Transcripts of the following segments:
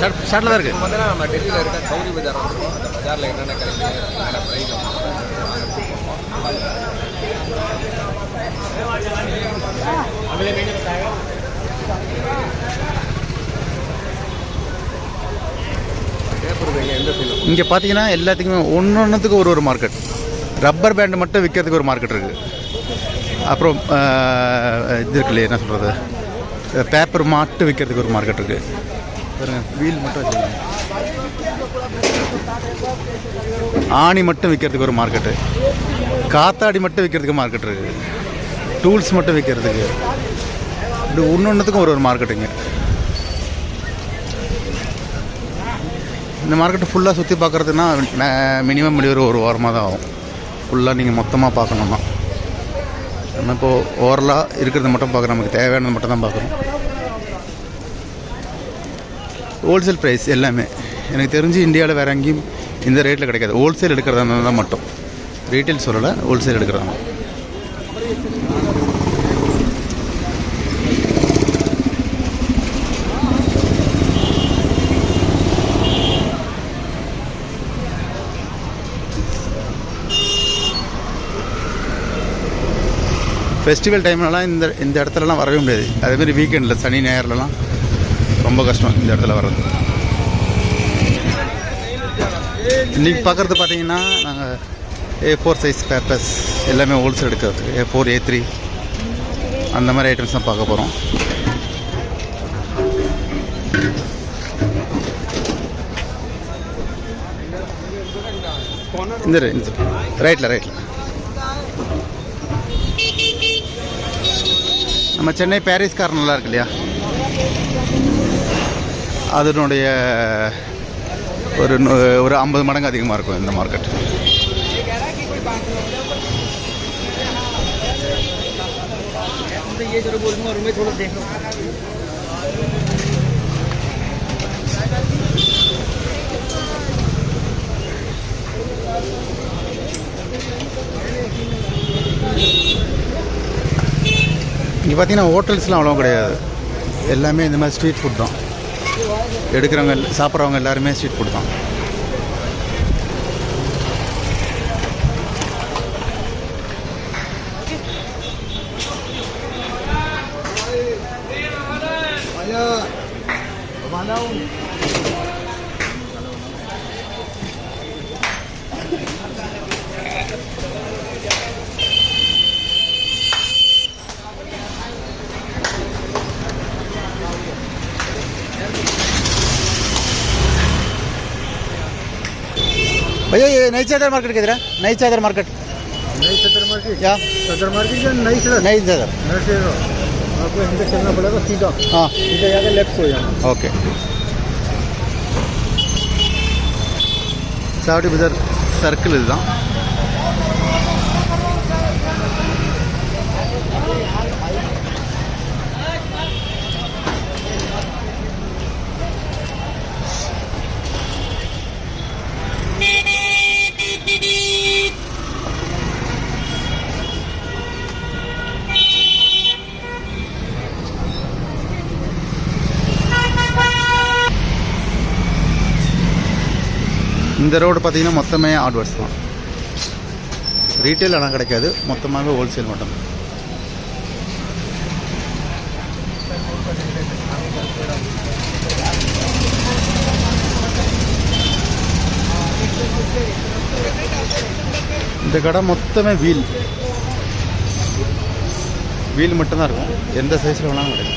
ஷர்ட்டில் தான் இருக்குது பார்த்தீங்கன்னா நம்ம டெல்லியில் இருக்க சௌரி பஜார் வந்துருக்கோம் அந்த பஜாரில் என்னென்ன கிடைக்குது என்னென்ன ப்ரைஸ் இங்கே பார்த்தீங்கன்னா எல்லாத்துக்குமே ஒன்று ஒன்றுத்துக்கு ஒரு ஒரு மார்க்கெட் ரப்பர் பேண்ட் மட்டும் விற்கிறதுக்கு ஒரு மார்க்கெட் இருக்குது அப்புறம் இது இருக்கு இல்லையா என்ன சொல்கிறது பேப்பர் மாட்டு விற்கிறதுக்கு ஒரு மார்க்கெட் இருக்குது பாருங்கள் வீல் மட்டும் வச்சுருக்காங்க. ஆணி மட்டும் விற்கிறதுக்கு ஒரு மார்க்கெட்டு காத்தாடி மட்டும் விற்கிறதுக்கு மார்க்கெட் இருக்குது டூல்ஸ் மட்டும் விற்கிறதுக்கு இப்படி ஒன்று ஒன்றுத்துக்கும் ஒரு ஒரு மார்க்கெட்டுங்க இந்த மார்க்கெட்டு ஃபுல்லாக சுற்றி பார்க்குறதுனா மினிமம் ஒரு ஒரு வாரமாக தான் ஆகும். ஃபுல்லாக நீங்கள் மொத்தமாக பார்க்கணுன்னா நம்ம இப்போது ஓவரலாக இருக்கிறத மட்டும் பார்க்குறோம். நமக்கு தேவையானது மட்டும் தான் பார்க்குறோம். ஹோல்சேல் ப்ரைஸ் எல்லாமே. எனக்கு தெரிஞ்சு இந்தியாவில் வேறு எங்கேயும் இந்த ரேட்டில் கிடைக்காது. ஹோல்சேல் எடுக்கிறதா இருந்தால் தான் மட்டும். ரீட்டைல் சொல்லலை ஹோல்சேல் எடுக்கிறதா ஃபெஸ்டிவல் டைம்லலாம் இந்த இந்த இடத்துலலாம் வரவே முடியாது. அதேமாதிரி வீக்கெண்டில் சனி ஞாயிறுலலாம் ரொம்ப கஷ்டம் இந்த இடத்துல வர்றது. இன்றைக்கி பார்க்குறது பார்த்தீங்கன்னா நாங்கள் ஏ ஃபோர் சைஸ் பேப்பர்ஸ் எல்லாமே ஹோல்சேல் எடுக்கிறதுக்கு. ஏ ஃபோர் ஏ த்ரீ அந்த மாதிரி ஐட்டம்ஸ் தான் பார்க்க போகிறோம் இந்த ரைட்டில் ரைட்டில் நம்ம சென்னை பாரிஸ் கார் நல்லா இருக்கு இல்லையா அதனுடைய ஒரு ஒரு ஐம்பது மடங்கு அதிகமாக இருக்கும் இந்த மார்க்கெட் Thank you. இங்கே பார்த்தீங்கன்னா ஹோட்டல்ஸ்லாம் அவ்வளோ கிடையாது. எல்லாமே இந்த மாதிரி ஸ்ட்ரீட் ஃபுட் தான். எடுக்கிறவங்க சாப்பிட்றவங்க எல்லாருமே ஸ்ட்ரீட் ஃபுட் தான். भैया ये नई चादर मार्केट किधर है नई चादर मार्केट नई सदर मार्केट क्या सदर मार्केट या नई सदर नई चादर नई सदर आपको यहाँ से चलना पड़ेगा सीधा हाँ सीधा जाकर लेफ्ट हो जाना ஓகே சாவடி பஜார் சர்க்கிள் இதுதான் இந்த ரோடு பார்த்தீங்கன்னா மொத்தமே ஆட்வர்ட்ஸ் தான். ரீட்டைல் ஆனால் கிடைக்காது மொத்தமாக ஹோல்சேல் மட்டும். இந்த கடை மொத்தமே வீல் வீல் மட்டும்தான் இருக்கும். எந்த சைஸில் வேணாலும் கிடைக்கும்.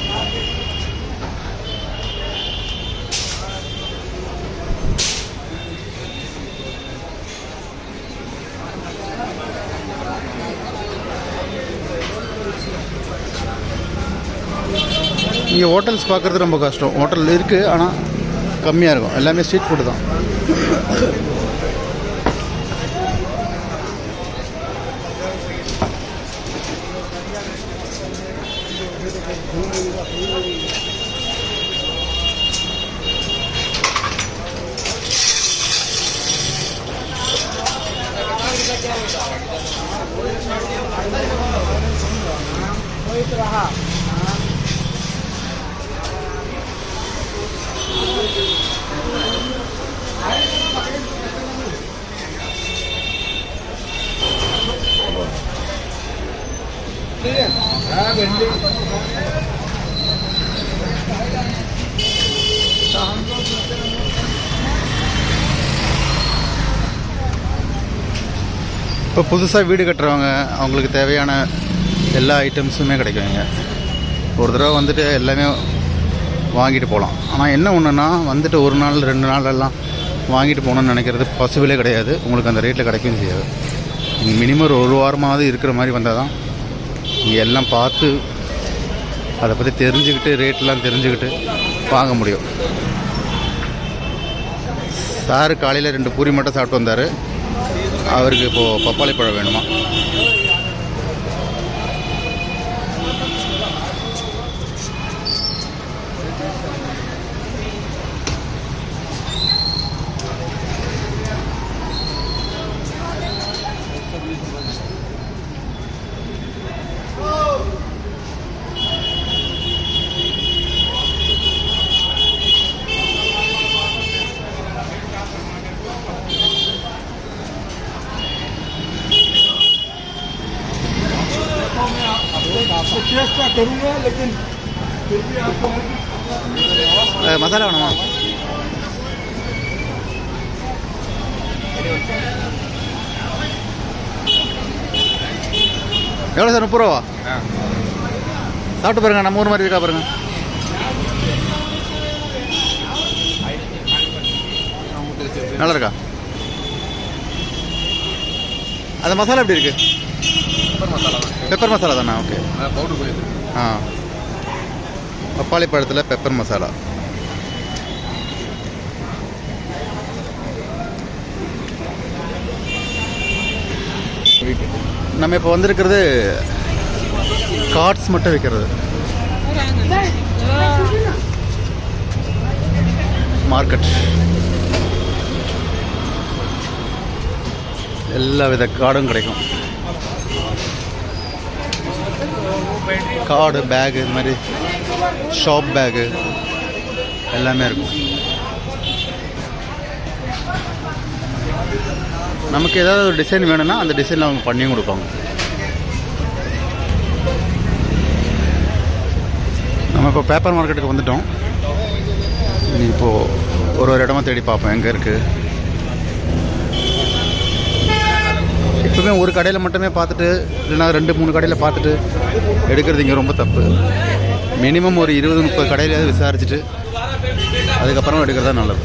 இங்கே ஹோட்டல்ஸ் பார்க்குறது ரொம்ப கஷ்டம். ஹோட்டல் இருக்குது ஆனால் கம்மியாக இருக்கும். எல்லாமே ஸ்ட்ரீட் ஃபுட்டு தான். रहा இப்போ புதுசாக வீடு கட்டுறவங்க அவங்களுக்கு தேவையான எல்லா ஐட்டம்ஸுமே கிடைக்கும் இங்கே ஒரு தடவை வந்துட்டு எல்லாமே வாங்கிட்டு போகலாம். ஆனால் என்ன ஒன்றுன்னா வந்துட்டு ஒரு நாள் ரெண்டு நாள் எல்லாம் வாங்கிட்டு போகணும்னு நினைக்கிறது பாசிபிளே கிடையாது. உங்களுக்கு அந்த ரேட்டில் கிடைக்கவும் செய்யாது. மினிமம் ஒரு ஒரு வாரமாவது இருக்கிற மாதிரி வந்தால் தான் இங்கே எல்லாம் பார்த்து அதை பற்றி தெரிஞ்சுக்கிட்டு ரேட்லாம் தெரிஞ்சுக்கிட்டு வாங்க முடியும். சார் காலையில் ரெண்டு பூரி மட்டும் சாப்பிட்டு வந்தார். அவருக்கு இப்போது பப்பாளி பழம் வேணுமா? மசாலா வேணுமா? எவ்வளோ சார் முப்பது ரூபா? சாப்பிட்டு பாருங்க நம்ம ஊர் மாதிரி இருக்கா பாருங்க. நல்லா இருக்கா? அந்த மசாலா எப்படி இருக்கு? பெப்பர் மசாலா தான். ஓகே பவுடர் ஆ. பப்பாளி பழத்தில் பெப்பர் மசாலா. நம்ம இப்போ வந்திருக்கிறது கார்ட்ஸ் மட்டும் விற்கிறது மார்க்கெட். எல்லா வித கார்டும் கிடைக்கும். கார்டு பேகு இது மாதிரி ஷாப் பேகு எல்லாமே இருக்கும். நமக்கு ஏதாவது ஒரு டிசைன் வேணும்னா அந்த டிசைனில் அவங்க பண்ணியும் கொடுப்பாங்க. நம்ம இப்போ பேப்பர் மார்க்கெட்டுக்கு வந்துட்டோம். இப்போது ஒரு ஒரு இடமா தேடி பார்ப்போம். எங்கே இருக்குது எப்பவுமே ஒரு கடையில் மட்டுமே பார்த்துட்டு இல்லைன்னா ரெண்டு மூணு கடையில் பார்த்துட்டு எடுக்கிறது இங்கே ரொம்ப தப்பு. மினிமம் ஒரு இருபது முப்பது கடையிலாவது விசாரிச்சுட்டு அதுக்கப்புறம் எடுக்கிறது தான் நல்லது.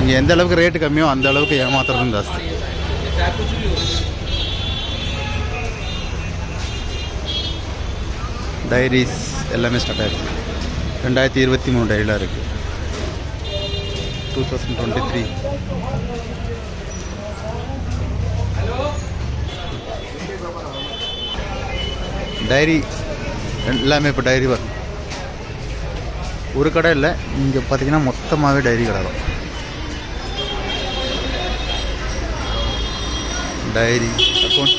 இங்கே எந்த அளவுக்கு ரேட்டு கம்மியோ அந்த அளவுக்கு ஏமாத்துறதும் ஜாஸ்தி. டைரிஸ் எல்லாமே ஸ்டார்ட் ஆயிருக்கு. ரெண்டாயிரத்தி இருபத்தி மூணு டைரிலாம் இருக்குது two thousand twenty three diary எல்லாமே இப்போ டைரி வரும். ஒரு கடை இல்லை இங்கே பார்த்தீங்கன்னா மொத்தமாகவே டைரி கடை தான் டைரி அக்கௌண்ட்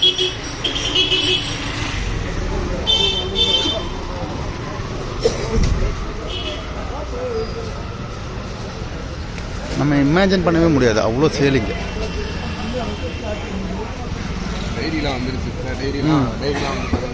நம்ம இமேஜின் பண்ணவே முடியாது அவ்வளோ சேலிங்க டைரிலாம் வந்துருச்சு டைரிலாம் டைரிலாம் வந்து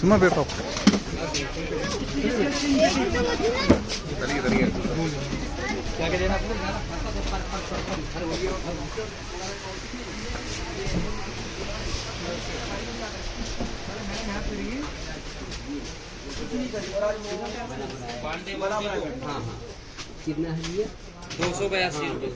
சும்மா போய் பார்ப்போம் தனியாக தனியாக இருக்குது दो सौ बयासी रुपये